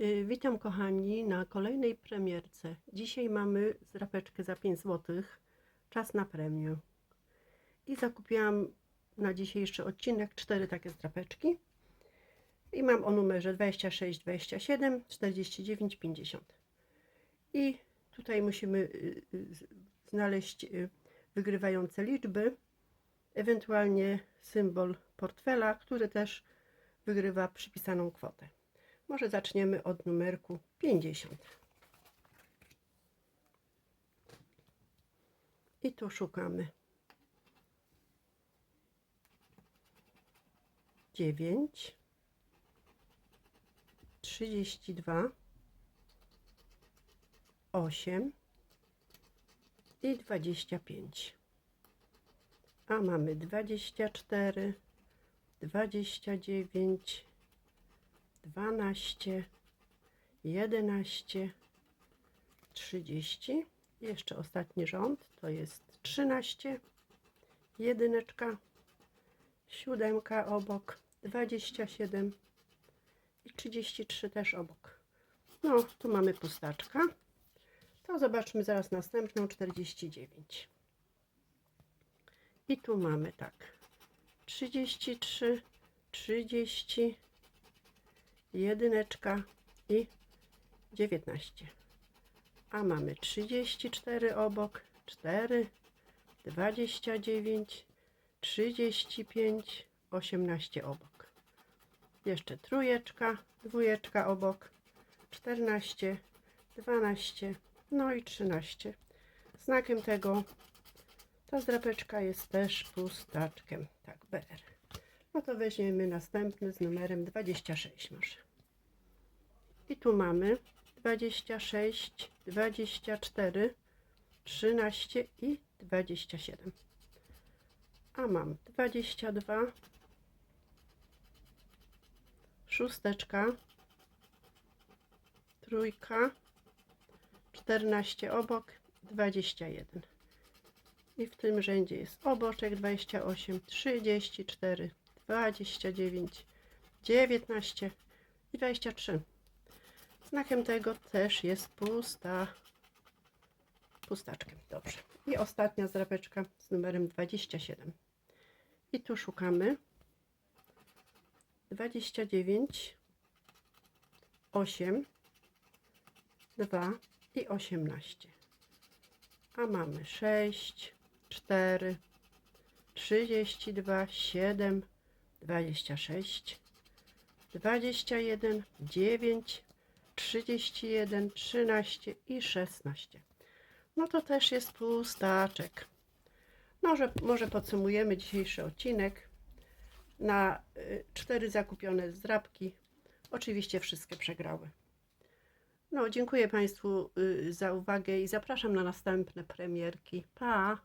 Y, Witam kochani na kolejnej premierce. Dzisiaj mamy zrapeczkę za 5 zł. Czas na premię. I zakupiłam na dzisiejszy odcinek cztery takie zdrapeczki. I mam o numerze 26, 27, 49, 50. I tutaj musimy y, y, znaleźć wygrywające liczby, ewentualnie symbol portfela, który też wygrywa przypisaną kwotę. Może zaczniemy od numerku 50. I tu szukamy. 9 32 8 i 25. A mamy 24 29 12, 11, 30. Jeszcze ostatni rząd to jest 13, jedyneczka, siódemka obok, 27 i 33 też obok. No, tu mamy pustaczka. To zobaczmy zaraz następną 49. I tu mamy tak 33, 30, jedyneczka i 19. A mamy 34 obok, 4, 29, 35, 18 obok. Jeszcze trójeczka, dwójeczka obok, 14, 12, no i 13. Znakiem tego ta zdrapeczka jest też pustaczkiem. Tak, BR. No to weźmiemy następny z numerem 26 może. I tu mamy 26, 24, 13 i 27. A mam 22, szósteczka, trójka, 14 obok, 21. I w tym rzędzie jest oboczek 28, 34, 29, 19 i 23. Znakiem tego też jest pusta. Pustaczkiem, dobrze. I ostatnia zrapeczka z numerem 27. I tu szukamy 29, 8, 2 i 18. A mamy 6, 4, 32, 7, 26, 21, 9, 31, 13 i 16. No to też jest pustaczek. Może, może podsumujemy dzisiejszy odcinek. Na y, cztery zakupione zdrabki. Oczywiście wszystkie przegrały. No, dziękuję Państwu y, za uwagę i zapraszam na następne premierki. Pa!